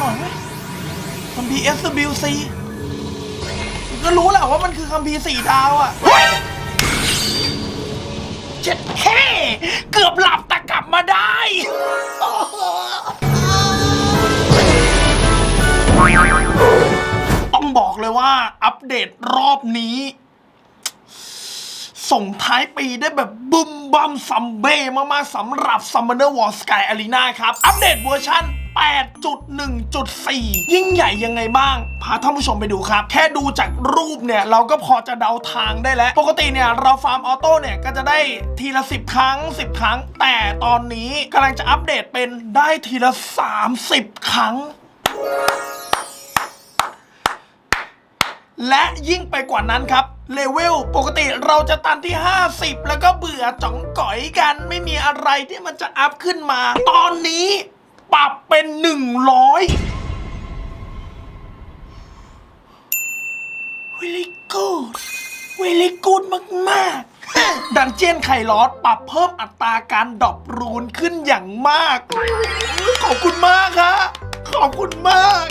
หน่อยไหมคัมภีร์ SWC ก็รู้แหละว่ามันคือคัมภีร์สี่ดาวอะเฮ้เจ็ดแค่เกือบหลับแต่กลับมาได้ต้องบอกเลยว่าอัปเดตรอบนี้ ส่งท้ายปีได้แบบบึมบัมซัมเบ้มากๆสำหรับ Summoner War Sky Arena ครับ อัปเดตเวอร์ชัน 8.1.4 ยิ่งใหญ่ยังไงบ้าง พาท่านผู้ชมไปดูครับ แค่ดูจากรูปเนี่ย เราก็พอจะเดาทางได้แล้ว ปกติเนี่ย เราฟาร์มออโต้เนี่ย ก็จะได้ทีละ 10 ครั้ง 10 ครั้ง แต่ตอนนี้กำลังจะอัปเดตเป็นได้ทีละ 30 ครั้งและยิ่งไปกว่านั้นครับ เลเวลปกติเราจะตันที่ 50 แล้วก็เบื่อจ่องก่อยกัน ไม่มีอะไรที่มันจะอัพขึ้นมา ตอนนี้ ปรับเป็น100 really good really good มากๆ ดันเจียนไข่ลอดปรับเพิ่มอัตราการดรอปรูนขึ้นอย่างมาก ขอบคุณมากครับขอบคุณมาก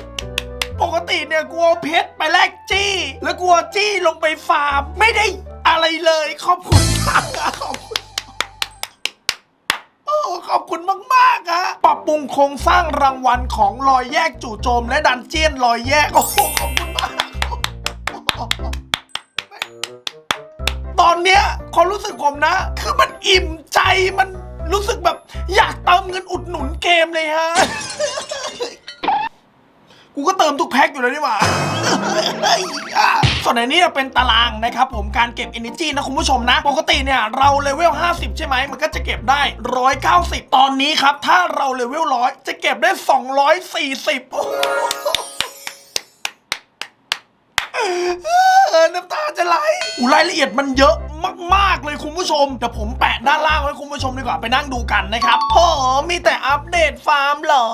ปกติเนี่ยกลัวเพชรไปแลกจี้ แล้วกลัวจี้ลงไปฟาร์ม ไม่ได้อะไรเลย ขอบคุณมากขอบคุณ ขอบคุณมากๆอะปรับปรุงโครงสร้างรางวัลของรอยแยกจู่โจม และดันเจียนรอยแยก โอ้โหขอบคุณมาก ตอนเนี้ยความรู้สึกผมนะ คือมันอิ่มใจมันรู้สึกแบบ อยากเติมเงินอุดหนุนเกมเลยฮะ กูก็เติมทุกแพ็คอยู่เลยนี่หว่า ส่วนในนี้เป็นตารางนะครับผมการเก็บ Energy นะคุณผู้ชมนะ ปกติเนี่ยเราเลเวล 50 ใช่ไหมมันก็จะเก็บได้ 190 ตอนนี้ครับ ถ้าเราเลเวล100จะเก็บได้ 240เออน้ำตาจะไหลอูรายละเอียดมันเยอะมาก ๆ เลยคุณผู้ชมเดี๋ยวผมแปะด้านล่างไว้คุณผู้ชมดีกว่าไปนั่งดูกันนะครับโอ้มีแต่อัปเดตฟาร์มเหรอ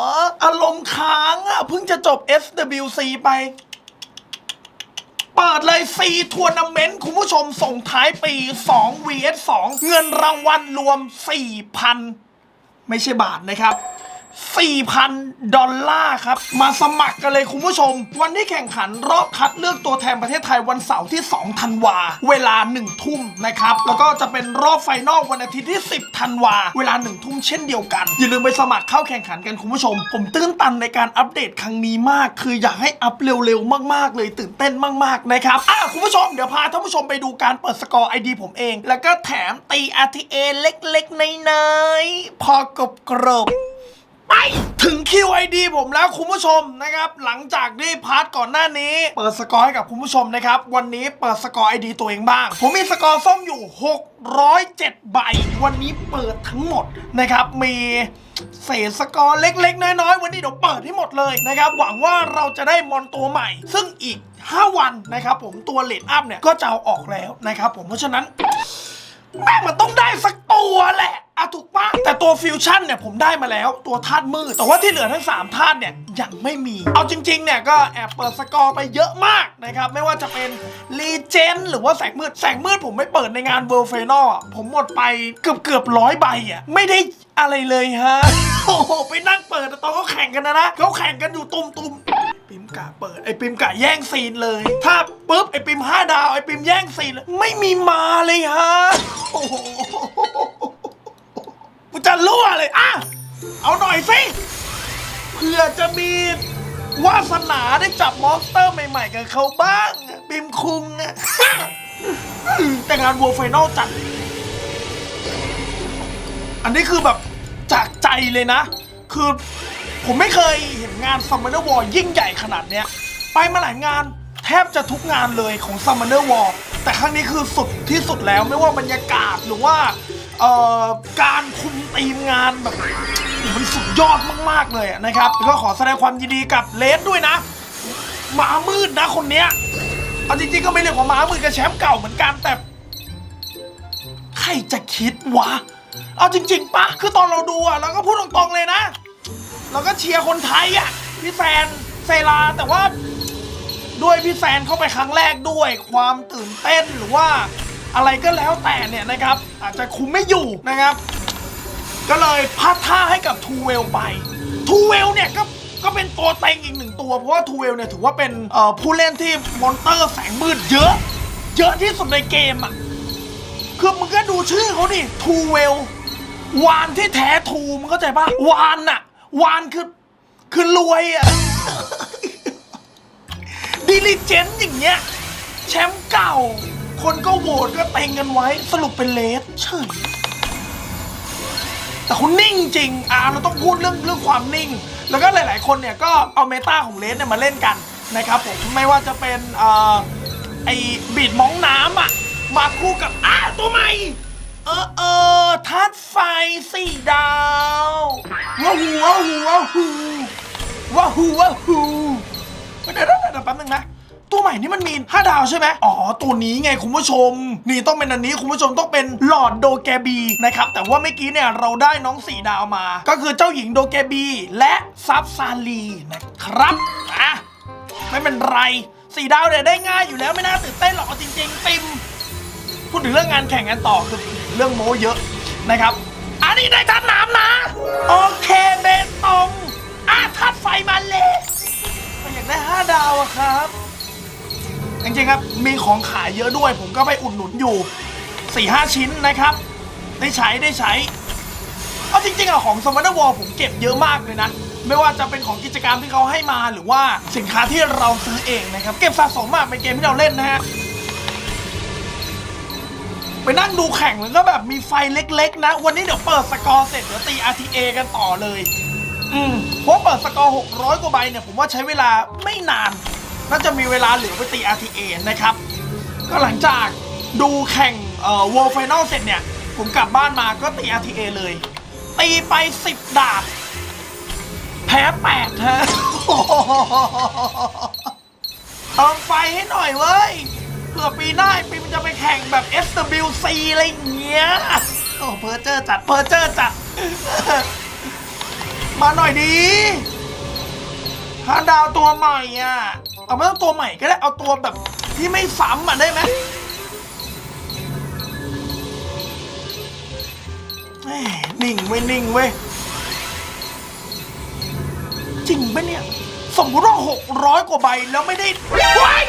อารมณ์ค้างอะ เพิ่งจะจบ SWC ไป เปิดเลย C ทัวร์นาเมนต์คุณผู้ชมส่งท้ายปี 2 vs 2 เงินรางวัลรวม 4,000 ไม่ใช่บาทนะครับ 4,000 ดอลลาร์ครับ มาสมัครกันเลยคุณผู้ชม วันที่แข่งขันรอบคัดเลือกตัวแทนประเทศไทยวันเสาร์ที่ 2 ธันวา เวลา 1 ทุ่มนะครับ แล้วก็จะเป็นรอบไฟนอลวันอาทิตย์ที่ 10 ธันวา เวลา 1 ทุ่มเช่นเดียวกัน อย่าลืมไปสมัครเข้าแข่งขันกันคุณผู้ชม ผมตื้นตันในการอัปเดตครั้งนี้มาก คืออยากให้อัปเร็วๆ มากๆ เลยตื่นเต้นมากๆนะครับอะคุณผู้ชมเดี๋ยวพาท่านผู้ชมไปดูการเปิดสกอร์ไอดีผมเอง แล้วก็แถมตี RTA เล็กๆในๆพอกรบกรบ ไป ถึง QID ผมแล้วคุณผู้ชมนะครับ หลังจากที่พาร์ทก่อนหน้านี้ เปิดสกอร์ให้กับคุณผู้ชมนะครับ วันนี้เปิดสกอร์ ID ตัวเองบ้าง ผมมีสกอร์ส้มอยู่ 607 ใบ วันนี้เปิดทั้งหมดนะครับ มีเศษสกอร์เล็ก ๆ น้อย ๆ วันนี้เดี๋ยวเปิดให้หมดเลยนะครับ หวังว่าเราจะได้มอนตัวใหม่ ซึ่งอีก 5 วันนะครับผมตัวเลดอัพเนี่ยก็จะเอาออกแล้วนะครับผมเพราะฉะนั้นแม่งมันต้องได้สักตัวแหละ อะถูกปะแต่ตัวฟิวชั่นเนี่ยผมได้มาแล้วตัวธาตุมืดแต่ว่าที่เหลือทั้ง 3ธาตุเนี่ยยังไม่มี เอาจริงๆเนี่ยก็แอบเปิดสกอร์ไปเยอะมากนะครับ ไม่ว่าจะเป็นรีเจนหรือว่าแสงมืด แสงมืดผมไม่เปิดในงานเวิร์เฟนอลผมหมดไปเกือบเกือบร้อยใบอะไม่ได้อะไรเลยฮะโอ้โหไปนั่งเปิดตอนเขาแข่งกันนะนะเขาแข่งกันอยู่ตุ่มๆปิมกะเปิดไอปิมกะแย่งซีนเลย ถ้าปุ๊บไอปิมห้าดาวไอปิมแย่งซีนเลยไม่มีมาเลยฮะโอ้โห กูจะรั่วเลยอะเอาหน่อยสิเพื่อจะมีวาสนาได้จับมอนสเตอร์ใหม่ๆกับเขาบ้างอะปิมคุงอะ แต่งานวัวไฟนอลจัด อันนี้คือแบบจากใจเลยนะ คือผมไม่เคยเห็นงาน Summoner War ยิ่งใหญ่ขนาดเนี้ย ไปมาหลายงานแทบจะทุกงานเลยของ Summoner War แต่ครั้งนี้คือสุดที่สุดแล้วไม่ว่าบรรยากาศหรือว่าเอ่อการคุมทีมงานแบบมันสุดยอดมาก ๆ เลยนะครับ ก็ขอแสดงความยินดีกับเลสด้วยนะหมามืดนะคนเนี้ยเอาจริงๆก็ไม่เรียกว่าหมามืดกับแชมป์เก่าเหมือนกันแต่ ใครจะคิดวะ เอาจริง ๆปะคือตอนเราดูอะเราก็พูดตรงๆเลยนะ เราก็เชียร์คนไทยอะพี่แซนเซลาแต่ว่า ด้วยพี่แซนเข้าไปครั้งแรกด้วยความตื่นเต้นหรือว่าอะไรก็แล้วแต่เนี่ยนะครับ อาจจะคุมไม่อยู่นะครับ ก็เลยพัดท่าให้กับทูเวลไปทูเวลเนี่ยก็ก็เป็นตัวเต็งอีกหนึ่งตัว เพราะว่าทูเวลเนี่ยถือว่าเป็นผู้เล่นที่มอนเตอร์แสงมืดเยอะ เยอะที่สุดในเกมอะคือมึงก็ดูชื่อเขาดิทูเวลวานที่แท้ทูมึงเข้าใจปะวานอะวานคือคือรวยอะ ดิลิเจนอย่างเงี้ยแชมป์เก่า คนก็โหวตก็เต็งกันไว้สรุปเป็นเลสเฉยแต่คุณนิ่งจริงอ่าเราต้องพูดเรื่องเรื่องความนิ่ง แล้วก็หลาย ๆ คนเนี่ยก็เอาเมตาของเลสเนี่ยมาเล่นกันนะครับผมไม่ว่าจะเป็นเอ่อไอบีดมองน้ำอะมาคู่กับอ่าตัวใหม่เออเออทัดไฟสี่ดาวว้าหูว้าหูว้าหูว้าหูว้าหู เดี๋ยวเดี๋ยวเดี๋ยวแป๊บนึงนะตัวใหม่นี่มันมี5ดาวใช่ไหมอ๋อ ตัวนี้ไงคุณผู้ชม นี่ต้องเป็นอันนี้คุณผู้ชมต้องเป็นหลอดโดแกบีนะครับ แต่ว่าเมื่อกี้เนี่ยเราได้น้อง 4 ดาวมา ก็คือเจ้าหญิงโดแกบี และซับซาลีนะครับอะไม่เป็นไร 4 ดาวเนี่ยได้ง่ายอยู่แล้วไม่น่าตื่นเต้นหรอกจริง ๆ ติม พูดถึงเรื่องงานแข่งกันต่อคือเรื่องโม้เยอะนะครับ อันนี้ได้ทัดน้ำนะ โอเคเบตงอะทัดไฟมาเลย อยากได้ 5 ดาวอะครับ จริงๆครับมีของขายเยอะด้วย ผมก็ไปอุดหนุนอยู่4-5ชิ้นนะครับ ได้ใช้ได้ใช้เอาจริงๆอะของสมาร์ทวอลผมเก็บเยอะมากเลยนะ ไม่ว่าจะเป็นของกิจกรรมที่เขาให้มาหรือว่าสินค้าที่เราซื้อเองนะครับ เก็บสะสมมากเป็นเกมที่เราเล่นนะฮะไปนั่งดูแข่งแล้วก็แบบมีไฟเล็กๆ นะ วันนี้เดี๋ยวเปิดสกอร์เสร็จเดี๋ยวตี RTA กันต่อเลย อืมเพราะเปิดสกอร์600 กว่าใบเนี่ย ผมว่าใช้เวลาไม่นาน น่าจะมีเวลาเหลือไปตี RTA นะครับ ก็หลังจากดูแข่งเอ่อ World Final เสร็จเนี่ย ผมกลับบ้านมาก็ตี RTA เลย ตีไป 10 ดาบ แพ้8ฮะเติมไฟให้หน่อยเว้ยเผื่อปีหน้าปีมันจะไปแข่งแบบ SWC อะไรอย่างเงี้ยโอ้เพอร์เจอร์จัดเพอร์เจอร์จัด มาหน่อยดีฮาดาวตัวใหม่อะ เอาไม่ต้องตัวใหม่ก็ได้ เอาตัวแบบที่ไม่ซ้ำอะได้ไหมนิ่งไว้ยนิ่งเว้ย จริงปะเนี่ย สมมติว่าหกร้อยกว่าใบแล้วไม่ได้ว้าย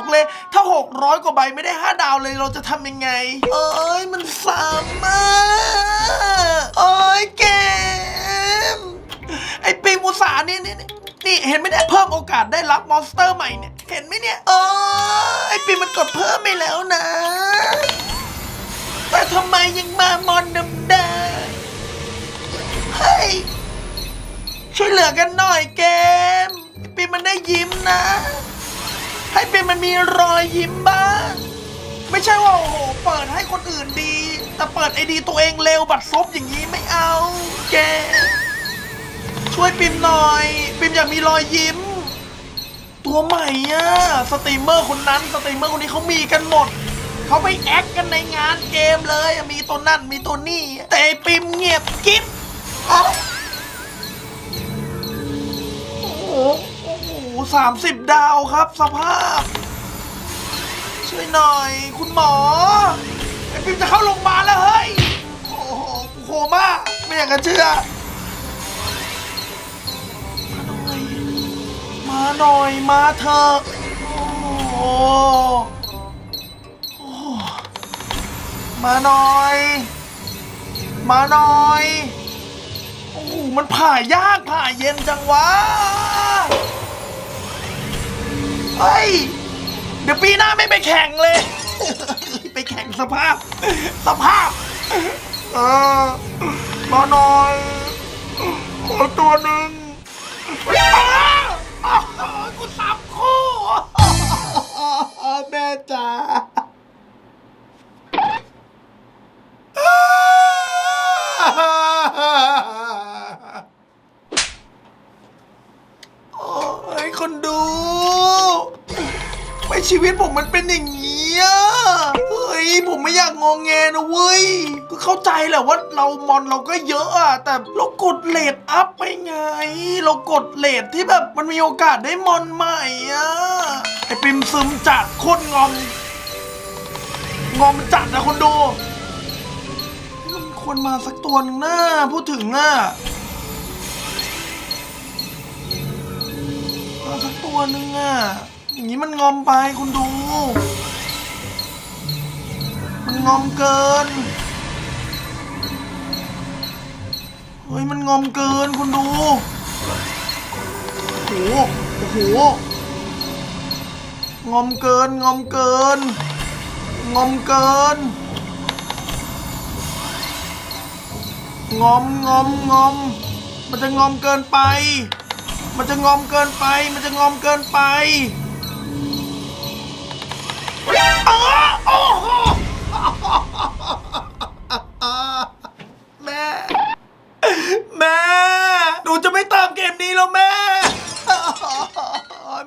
บอกเลย ถ้า 600 กว่าใบไม่ได้ 5 ดาวเลยเราจะทำยังไง เอ้ย มันซ้ำอะเอ้ยเกม ไอปีมุสานี่นี่นี่นี่เห็นไหมเนี่ยเพิ่มโอกาสได้รับมอนสเตอร์ใหม่เนี่ย เห็นไหมเนี่ยเออไอปีมันกดเพิ่มไปแล้วนะ แต่ทำไมยังมามอนเดิมๆเฮ้ยช่วยเหลือกันหน่อยเกม ปีมันได้ยิ้มนะ ให้ปีมันมีรอยยิ้มบ้าง ไม่ใช่ว่าโอ้โหเปิดให้คนอื่นดี แต่เปิดไอดีตัวเองเร็วบัดซบอย่างนี้ไม่เอา แก ช่วยปิมหน่อย ปิมอยากมีรอยยิ้ม ตัวใหม่อะสตรีมเมอร์คนนั้นสตรีมเมอร์คนนี้เขามีกันหมดเขาไปแอคกันในงานเกมเลยมีตัวนั่นมีตัวนี่แต่ปิมเงียบกิ๊บอ้าโอ้โอ้ สามสิบดาวครับสภาพ ช่วยหน่อย คุณหมอ ไอ้ปิมจะเข้าโรงพยาบาลแล้วเฮ้ย โอ้โหโคม่าไม่อยากจะเชื่อ มาหน่อย มาเถอะโอ้โหโอ้มาหน่อย มาหน่อยโอ้โหมันผ่ายากผ่าเย็นจังวะ เฮ้ย เดี๋ยวปีหน้าไม่ไปแข่งเลย ไปแข่งสภาพ สภาพ เออมาหน่อยขอตัวหนึ่งอ้าวอ้าวกูสับคู่แม่จ๋าโอ้ยคนดูไม่ ชีวิตผมมันเป็นอย่างนี้อะเฮ้ยผมไม่อยากงองแงนะเว้ยก็เข้าใจแหละว่าเรามอนเราก็เยอะอะแต่เรากดเลทอัพไปไง เรากดเลทที่แบบมันมีโอกาสได้มอนใหม่อะไอปิมซึมจัดโคตรงอม งอมจัดนะคนดูมันควรมาสักตัวหนึ่งนะพูดถึงอะมาสักตัวหนึ่งอะ อย่างนี้มันงอมไปคุณดู มันงอมเกิน เฮ้ย มันงอมเกินคุณดูโอ้โหโอ้โห งอมเกิน งอมเกิน งอมเกิน งอมงอมงอม มันจะงอมเกินไป มันจะงอมเกินไป มันจะงอมเกินไป อ้าโอ้โหแม่ แม่ หนูจะไม่เติมเกมนี้แล้วแม่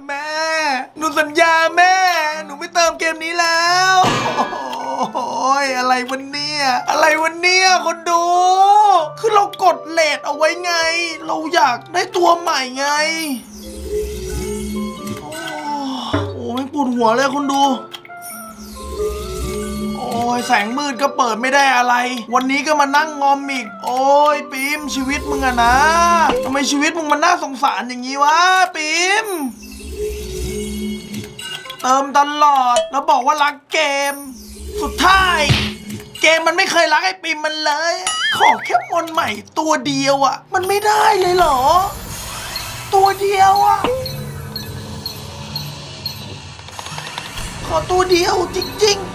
แม่ หนูสัญญาแม่ หนูไม่เติมเกมนี้แล้ว โอ้ยอะไรวันเนี่ย อะไรวันเนี่ยคนดู คือเรากดเลทเอาไว้ไง เราอยากได้ตัวใหม่ไง โอ้โอ้ไม่ปวดหัวเลยคนดู ยแสงมืดก็เปิดไม่ได้อะไร วันนี้ก็มานั่งงอมอีก โอ้ยปิมชีวิตมึงอะนะทำไมชีวิตมึงมันน่าสงสารอย่างนี้วะปิมเติมตลอดแล้วบอกว่ารักเกม สุดท้าย เกมมันไม่เคยรักไอ้ปิมมันเลย ขอแค่มอนใหม่ตัวเดียวอะมันไม่ได้เลยเหรอ ตัวเดียวอะขอตัวเดียวจริง ๆ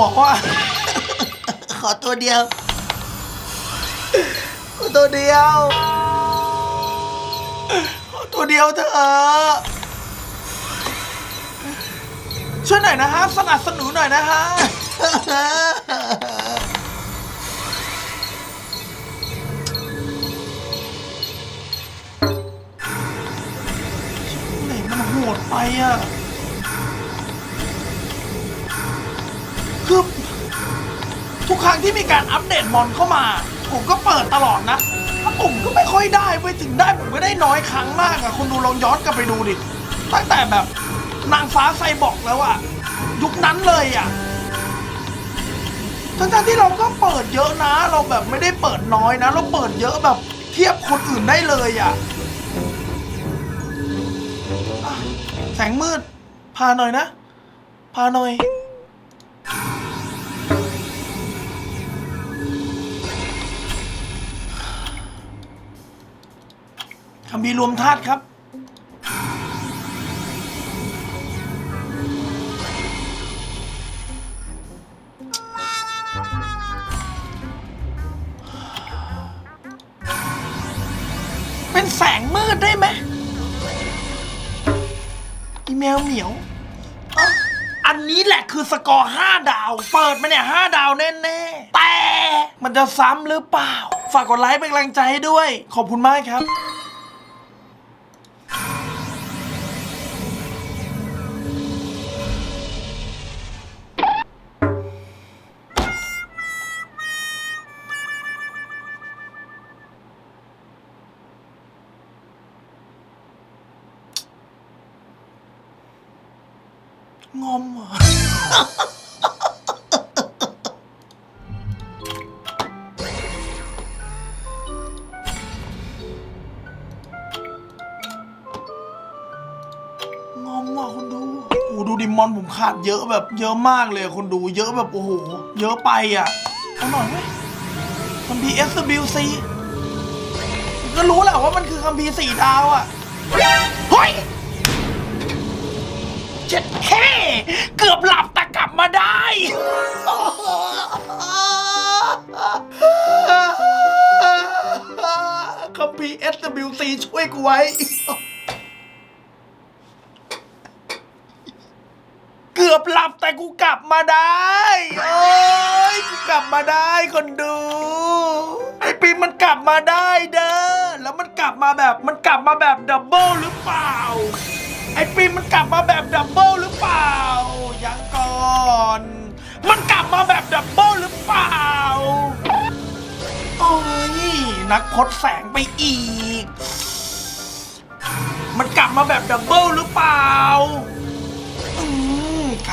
หัวว่ะขอตัวเดียว ขอตัวเดียว ขอตัวเดียวเถอะช่วยหน่อยนะฮะสนับสนุนหน่อยนะฮะไหนมันโหดไปอะ กครั้งที่มีการอัปเดตมอนเข้ามา ผมก็เปิดตลอดนะแล้วผมก็ไม่ค่อยได้ไปถึงได้ผมก็ได้น้อยครั้งมากอะคุณดูลองย้อนกลับไปดูดิ ตั้งแต่แบบนางฟ้าไซบอกแล้วอะยุคนั้นเลยอะทั้งๆที่เราก็เปิดเยอะนะ เราแบบไม่ได้เปิดน้อยนะ เราเปิดเยอะแบบเทียบคนอื่นได้เลยอะอะแสงมืด พาหน่อยนะ พาหน่อย คำพีรวมธาตุครับ เป็นแสงมืดได้ไหมอีเมลเหมียวอันนี้แหละคือสกอร์ 5 ดาว เปิดมาเนี่ย 5 ดาวแน่ๆ แต่มันจะซ้ำหรือเปล่า ฝากกดไลค์เป็นกำลังใจให้ด้วย ขอบคุณมากครับ มอนผมขาดเยอะแบบเยอะมากเลยคนดูเยอะแบบโอ้โห เยอะไปอะเอาหน่อยไหมคัมพี SWC ก็รู้แหละว่ามันคือคัมพีร์สี่ดาวอะ เฮ้ยเจ็ดแค่เกือบหลับแต่กลับมาได้ คัมพีร์ SWC ช่วยกูไว้ เกือบหลับแต่ กูกลับมาได้เอ้ยกูกลับมาได้คนดู ไอปีมันกลับมาได้เด้อแล้วมันกลับมาแบบมันกลับมาแบบดับเบิลหรือเปล่า ไอปีมันกลับมาแบบดับเบิลหรือเปล่ายังก่อน มันกลับมาแบบดับเบิลหรือเปล่านักพดแสงไปอีก มันกลับมาแบบดับเบิลหรือเปล่า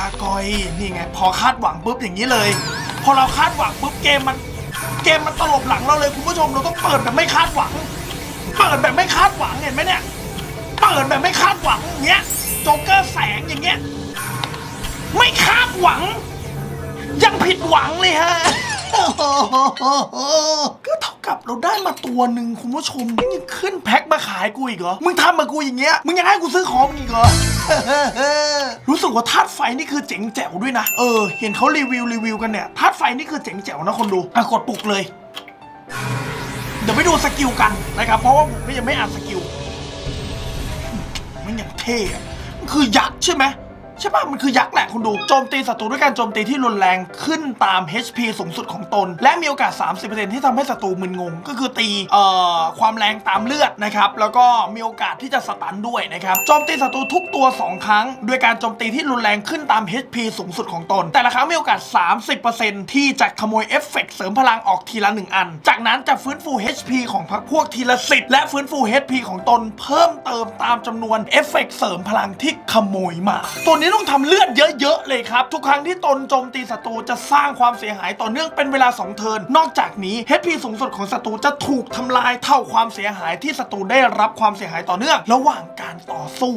ากอยนี่ไง พอคาดหวังปุ๊บอย่างนี้เลย พอเราคาดหวังปุ๊บเกมมัน เกมมันตลบหลังเราเลยคุณผู้ชมเราต้องเปิดแบบไม่คาดหวัง เปิดแบบไม่คาดหวังเห็นไหมเนี่ยเปิดแบบไม่คาดหวังอย่างเงี้ยโจ๊กเกอร์แสงอย่างเงี้ยไม่คาดหวัง ยังผิดหวังเลยฮะก็เท่ากับเราได้มาตัวหนึ่งคุณผู้ชมยังขึ้นแพ็คมาขายกูอีกเหรอมึงทำมากูอย่างเงี้ยมึงยังให้กูซื้อของอีกเหรอ รู้สึกว่าธาตุไฟนี่คือเจ๋งแจ๋วด้วยนะ เออ เห็นเขารีวิวรีวิวกันเนี่ยธาตุไฟนี่คือเจ๋งแจ๋วนะคนดูอะกดปลุกเลย เดี๋ยวไปดูสกิลกันนะครับ เพราะว่าผมก็ยังไม่อ่านสกิล มันอย่างเท่อะมันคือยักษ์ใช่ไหม ใช่ป่ะ มันคือยักษ์แหละคุณดู โจมตีศัตรูด้วยการโจมตีที่รุนแรงขึ้นตาม HP สูงสุดของตน และมีโอกาส 30%ที่ทำให้ศัตรูมึนงง ก็คือตีเอ่อความแรงตามเลือดนะครับ แล้วก็มีโอกาสที่จะสตันด้วยนะครับ โจมตีศัตรูทุกตัว 2 ครั้ง ด้วยการโจมตีที่รุนแรงขึ้นตาม HP สูงสุดของตน แต่ละครั้งมีโอกาส 30%ที่จะขโมยเอฟเฟกต์เสริมพลังออกทีละ 1 อัน จากนั้นจะฟื้นฟู HP ของพรรคพวกทีละ 10 และฟื้นฟู HP ของตนเพิ่มเติมตามจำนวนเอฟเฟกต์เสริมพลังที่ขโมยมา ตัวนี้ต้องทำเลือดเยอะๆเลยครับ ทุกครั้งที่ตนโจมตีศัตรูจะสร้างความเสียหายต่อเนื่องเป็นเวลา 2 เทิร์น นอกจากนี้ HP สูงสุดของศัตรูจะถูกทำลายเท่าความเสียหายที่ศัตรูได้รับความเสียหายต่อเนื่อง ระหว่างการต่อสู้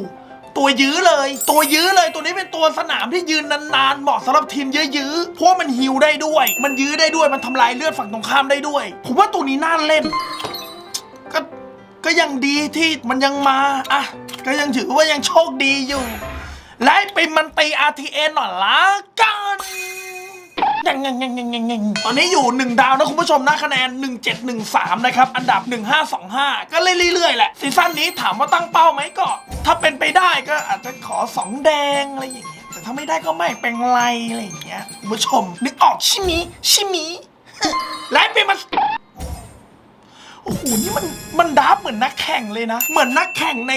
ตัวยื้อเลย ตัวยื้อเลยตัวนี้เป็นตัวสนามที่ยืนนานๆเหมาะสำหรับทีมยื้อๆเพราะมันฮิวได้ด้วย มันยื้อได้ด้วยมันทำลายเลือดฝั่งตรงข้ามได้ด้วย ผมว่าตัวนี้น่าเล่น ก็ก็ยังดีที่มันยังมาอะก็ยังถือว่ายังโชคดีอยู่ และไอ้ปิมมันตี RTN หน่อยละกันยังยังยังยังยังยังตอนนี้อยู่ 1 ดาวนะคุณผู้ชมนะคะแนน 1713 นะครับ อันดับ 1525 ก็เรื่อยๆ แหละ ซีซั่นนี้ถามว่าตั้งเป้าไหมก็ ถ้าเป็นไปได้ก็อาจจะขอ 2 แดง อะไรอย่างเงี้ยแต่ถ้าไม่ได้ก็ไม่เป็นไร อะไรอย่างเงี้ยคุณผู้ชม นึกออกชิมิชิมิ และไปิมมันโอ้โห นี่มันมันดับเหมือนนักแข่งเลยนะ เหมือนนักแข่งใน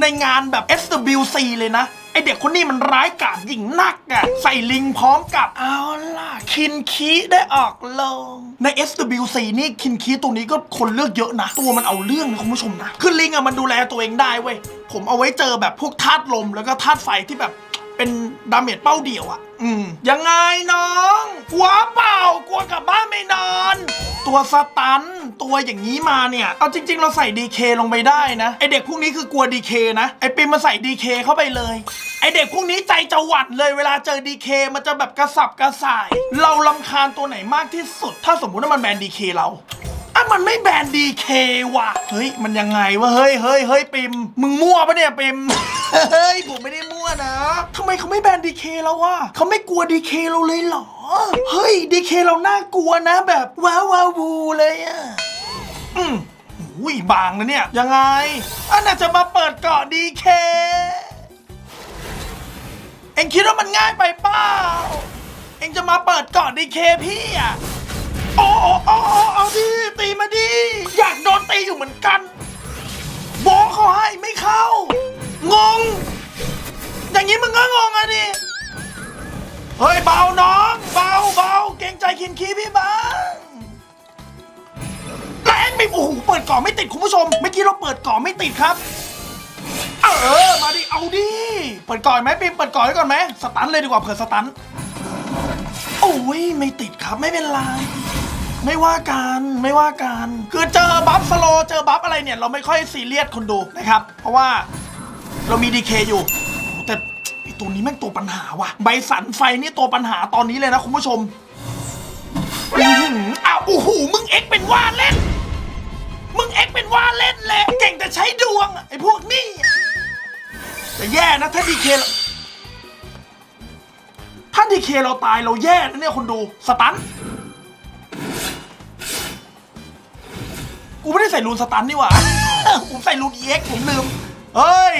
ในงานแบบ SWC เลยนะ ไอเด็กคนนี้มันร้ายกาจหญิงนักอะใส่ลิงพร้อมกับเอาล่ะ คินคีได้ออกลง ใน SWC นี่คินคีตัวนี้ก็คนเลือกเยอะนะ ตัวมันเอาเรื่องนะคุณผู้ชมนะ คือลิงอะมันดูแลตัวเองได้เว้ย ผมเอาไว้เจอแบบพวกธาตุลมแล้วก็ธาตุไฟที่แบบ เป็นดาเมจเป้าเดี่ยวอะอืมยังไงน้องกลัวเปล่ากลัวกลับบ้านไม่นอน ตัวสตันตัวอย่างนี้มาเนี่ย เอาจริง ๆ เราใส่ดีเคลงไปได้นะ ไอเด็กพวกนี้คือกลัวดีเคนะ ไอปิมมาใส่ดีเคเข้าไปเลย ไอเด็กพวกนี้ใจจะหวั่นเลยเวลาเจอดีเคมันจะแบบกระสับกระส่าย เราลำคาญตัวไหนมากที่สุด ถ้าสมมุติว่ามันแบนดีเคเราอะ มันไม่แบนดีเคว่ะ เฮ้ย มันยังไงวะ เฮ้ยเฮ้ยเฮ้ยปิม มึงมั่วปะเนี่ยปิม เฮ้ย ผมไม่ได้มั่วนะทำไมเขาไม่แบนดีเคแล้ววะเขาไม่กลัวดีเคเราเลยเหรอ เฮ้ยดีเคเราน่ากลัวนะแบบว้าวว้าววูเลยอะอืมอุ้ยบางนะเนี่ย ยังไง อันน่าจะมาเปิดเกาะดีเค เอ็งคิดว่ามันง่ายไปเปล่า เอ็งจะมาเปิดเกาะดีเคพี่อะ โอ้โอ้โอ้โอ้เอาดิตีมาดิ อยากโดนตีอยู่เหมือนกันโบะเขาให้ไม่เข้า งง อย่างนี้มึงก็งงอะดิ เฮ้ยเบาน้องเบาเบาเกรงใจคินคีพี่บ้างแรงไม่โอ้โหเปิดก่อนไม่ติดคุณผู้ชม เมื่อกี้เราเปิดก่อนไม่ติดครับ เออ มาดิ เอาดิ เปิดก่อนไหมปิมเปิดก่อนไว้ก่อนไหมสตันเลยดีกว่าเผื่อสตันโอ้ยไม่ติดครับไม่เป็นไร ไม่ว่ากันไม่ว่ากันคือเจอบัฟสโลเจอบัฟอะไรเนี่ย เราไม่ค่อยซีเรียสคนดูนะครับ เพราะว่าเรามีดีเคอยู่แต่ไอตัวนี้แม่งตัวปัญหาว่ะ ใบสันไฟนี่ตัวปัญหาตอนนี้เลยนะคุณผู้ชมอื้อหืออ้าวโอ้โหมึงเอ็กเป็นว่าเล่น มึงเอ็กเป็นว่าเล่นเลยเก่งแต่ใช้ดวงไอพวกนี้แต่แย่นะถ้าดีเคถ้าดีเคเราตายเราแย่นะเนี่ยคนดูสตัน กูไม่ได้ใส่รูนสตันนี่หว่า ผมใส่รูน EX ผมลืม เฮ้ย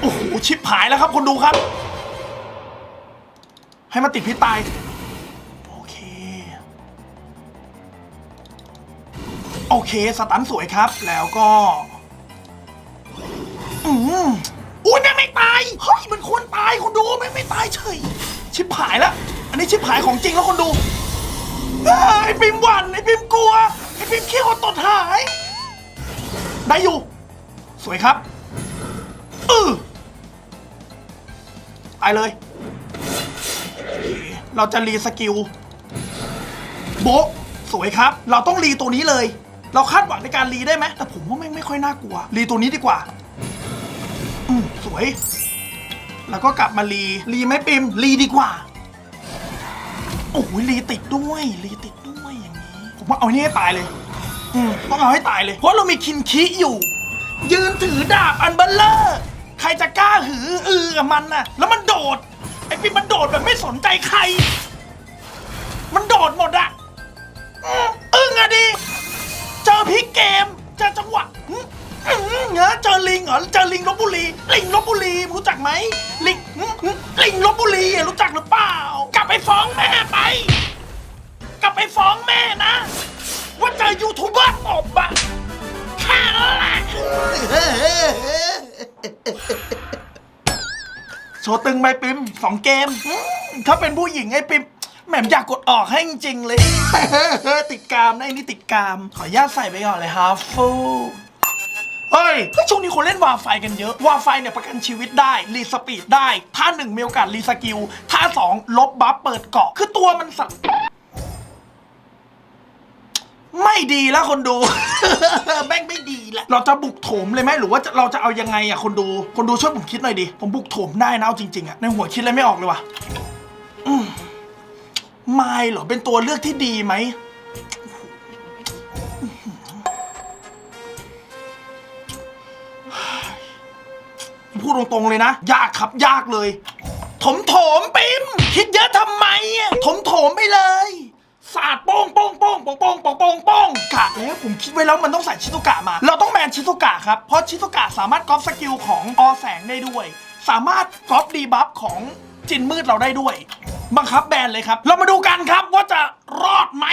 โอ้โห ชิปหายแล้วครับคนดูครับ ให้มันติดพิษตาย โอเค โอเค สตันสวยครับ แล้วก็ อืมอุ้ยแม่งไม่ตาย เฮ้ย มันควรตายคนดูแม่งไม่ตายเฉย ชิบหายแล้ว อันนี้ชิบหายของจริงแล้วคนดูไอ้ปิมหวันไอ้ปิมกลัวไอ้ปิมเขี้ยวตดหาย ได้อยู่ สวยครับอือตายเลย เราจะรีสกิล โบะสวยครับ เราต้องรีตัวนี้เลย เราคาดหวังในการรีได้ไหม แต่ผมว่าไม่ไม่ค่อยน่ากลัว รีตัวนี้ดีกว่า อืมสวย แล้วก็กลับมารีรีไหม่ปิมรีดีกว่า โอ้โหรีติดด้วยรีติด ผมว่าเอานี่ให้ตายเลยอืมต้องเอาให้ตายเลย เพราะเรามีคินคิอยู่ ยืนถือดาบอันเบลเลอร์ใครจะกล้าหืออือกับมันน่ะ แล้วมันโดด ไอ้ปิมมันโดดแบบไม่สนใจใคร มันโดดหมดอะอืมอึ้งอะดิ เจอพลิกเกม เจอจังหวะอืมอืมเนอะเจอลิงเหรอ เจอลิงลบบุรี ลิงลบบุรีรู้จักไหมลิงอืมอืมลิงลบบุรีอะรู้จักหรือเปล่า กลับไปฟ้องแม่ไป ฟ้องแม่นะ ว่าเจอยูทูบเบอร์ตบอะแค่นั้นแหละโชว์ตึงไหมปิมสองเกมอืมถ้าเป็นผู้หญิงไอ้ปิมแหม่มอยากกดออกให้จริงๆเลย ติดกามนะไอ้นี่ติดกาม ขออนุญาตใส่ไปก่อนเลยฮาฟูเฮ้ยเฮ้ยช่วงนี้คนเล่นวาไฟกันเยอะ วาไฟเนี่ยประกันชีวิตได้ รีสปีดได้ ถ้าหนึ่งมีโอกาสรีสกิล ถ้าสองลบบัฟเปิดเกาะ คือตัวมันสัตว์ ไม่ดีแล้วคนดู แม่งไม่ดีแล้วเราจะบุกโถมเลยไหมหรือว่าจะเราจะเอายังไงอะคนดู คนดูช่วยผมคิดหน่อยดิ ผมบุกโถมได้นะเอาจริงๆอะในหัวคิดอะไรไม่ออกเลยว่ะอืมไม่เหรอเป็นตัวเลือกที่ดีไหม พูดตรงๆเลยนะ ยากครับยากเลย ถมโถมปิมคิดเยอะทำไมอะถมโถมไปเลย สาดโป้งโป้งโป้งโป้งโป้งโป้งโป้งโป้งกะแล้วผมคิดไว้แล้วมันต้องใส่ชิโตกะมา เราต้องแมนชิโตกะครับ เพราะชิโตกะสามารถก๊อปสกิลของอแสงได้ด้วย สามารถก๊อปดีบัฟของจินมืดเราได้ด้วย บังคับแบนเลยครับ เรามาดูกันครับว่าจะรอดไหม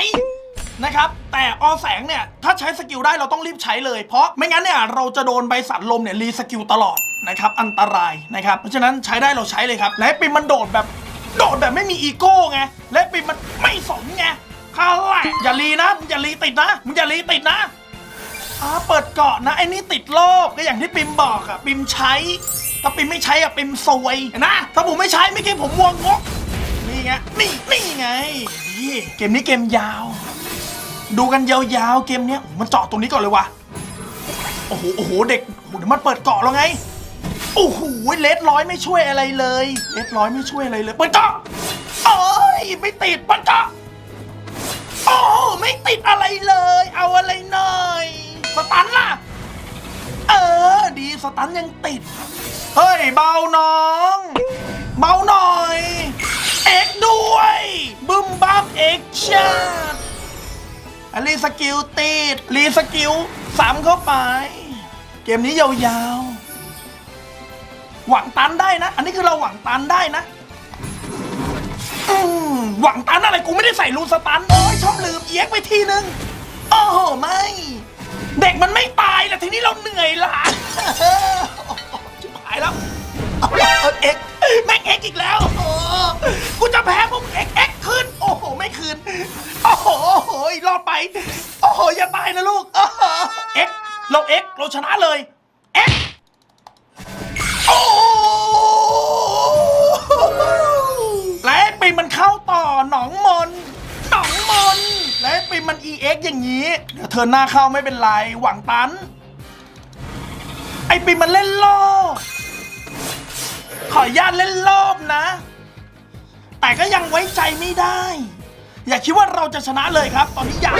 นะครับ แต่อแสงเนี่ย ถ้าใช้สกิลได้เราต้องรีบใช้เลย เพราะไม่งั้นเนี่ยเราจะโดนใบสันลมเนี่ยรีสกิลตลอดนะครับอันตรายนะครับ เพราะฉะนั้นใช้ได้เราใช้เลยครับ และปิมมันโดดแบบ โดดแบบไม่มีอีโก้ไง และปิมมันไม่สนไง ข้าแหละอย่ารีนะมึงอย่ารีติดนะมึงอย่ารีติดนะอ่าเปิดเกาะนะไอ้นี่ติดโลบก็อย่างที่ปิมบอกอะปิมใช้ ถ้าปิมไม่ใช้อะปิมซวยเห็นนะ ถ้าผมไม่ใช้ไม่อกี้ผมวัวงกนี่ไงนี่นี่ไงนี่เกมนี้เกมยาว ดูกันยาวๆเกมเนี้ยโอ้โหมันเจาะตรงนี้ก่อนเลยว่ะโอ้โหโอ้โหเด็กโอ้โหเดี๋ยวมันเปิดเกาะแล้วไงโอ้โหเลดร้อยไม่ช่วยอะไรเลยเลดร้อยไม่ช่วยอะไรเลยเปิดเกาะโอ้ยไม่ติดเปิดเกาะ อ้ไม่ติดอะไรเลย เอาอะไรหน่อย สตันล่ะ เออ ดีสตันยังติด เฮ้ย เบาน้อง เบาหน่อย เอกด้วย บึ้มบ้ามเอกชาดอันรีสกิลติด รีสกิลสามเข้าไป เกมนี้ยาวๆ หวังตันได้นะ อันนี้คือเราหวังตันได้นะ อืมหวังตันอะไรกูไม่ได้ใส่รูนสตันโอ้ยชอบลืมเอียกไปทีนึง โอ้โหไม่ เด็กมันไม่ตายแต่ทีนี้เราเหนื่อยละชิบหายแล้วเอาเอ็กแม่งเอ็กอีกแล้วโอ้กูจะแพ้พวกเอ็กเอ็กขึ้นโอ้โหไม่คืนโอ้โหโอ้โหรอดไปโอ้โหอย่าตายนะลูกโอ้โหเอ็กเราเอ็กเราชนะเลยเอ็ก มันเข้าต่อหนองมนหนองมน และไอปีมัน EX อย่างนี้ เดี๋ยวเธอหน้าเข้าไม่เป็นไร หวังตัน ไอปีมันเล่นโลก ขออนุญาตเล่นรอบนะ แต่ก็ยังไว้ใจไม่ได้ อย่าคิดว่าเราจะชนะเลยครับ ตอนนี้ยัง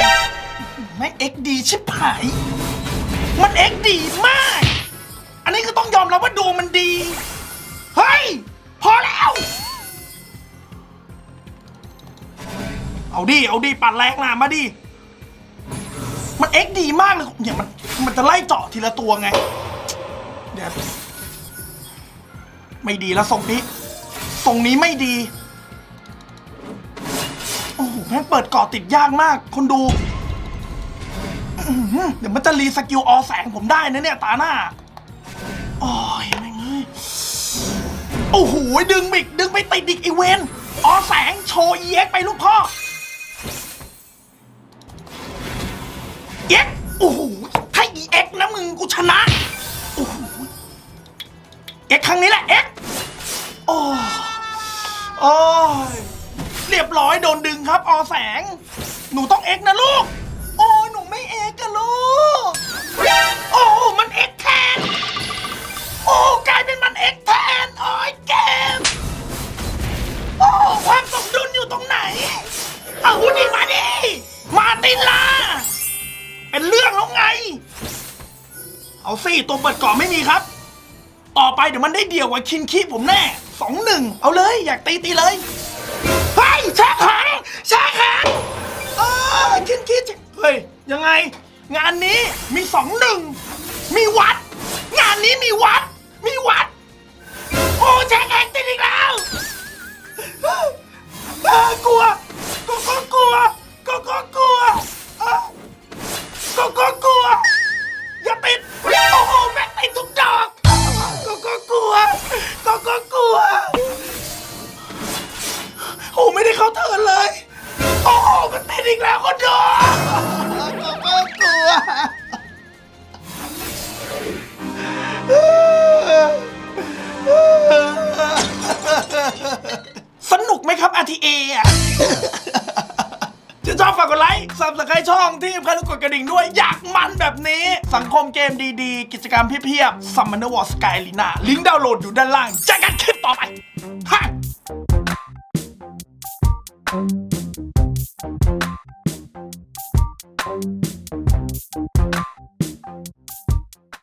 แม่งเอ็กดีชิบหาย มันเอ็กดีมาก อันนี้ก็ต้องยอมรับว่าดวงมันดี เฮ้ย พอแล้ว เอาดิ เอาดิ ปัดแรงนะมาดิ มันเอ็กดีมากเลยเนี่ยมัน มันจะไล่เจาะทีละตัวไง เดี๋ยว ไม่ดีแล้วทรงนี้ ทรงนี้ไม่ดี โอ้โหแม่งเปิดเกาะติดยากมาก คนดู เดี๋ยวมันจะรีสกิลอแสงผมได้นะเนี่ย ตาหน้า โอ้ยแม่งเอ้ยโอ้โห ดึงบิกดึงไปติดอีกไอเวนอแสงโชว์เอ็กไปลูกพ่อ EX โอ้โหถ้า EX นะมึงกูชนะโอ้โห X ครั้งนี้แหละ X โอ้โอ้ยเรียบร้อยโดนดึงครับอแสง หนูต้อง X นะลูก โอ้ยหนูไม่ X กันลูก โอ้มัน X แทน โอ้กลายเป็นมัน X แทนโอ้ยเกม โอ้ความสมดุลอยู่ตรงไหน เอาดิมาดิมาตินลา เอาสิตัวเปิดกาะไม่มีครับ ต่อไปเดี๋ยวมันได้เดี่ยวกว่าคินคีผมแน่สองหนึ่งเอาเลยอยากตีตีเลยเฮ้ยแช่แข็งแช่แข็งเออคินคีเฮ้ยยังไง งานนี้มีสองหนึ่งมีวัด งานนี้มีวัด มีวัด โอ้แช่แข็งติดอีกแล้วกลัวก็กลัวก็กลัว เกมดีๆ กิจกรรมเพียบๆ Summoner War Sky Arena ลิงก์ดาวน์โหลดอยู่ด้านล่างเจอกัน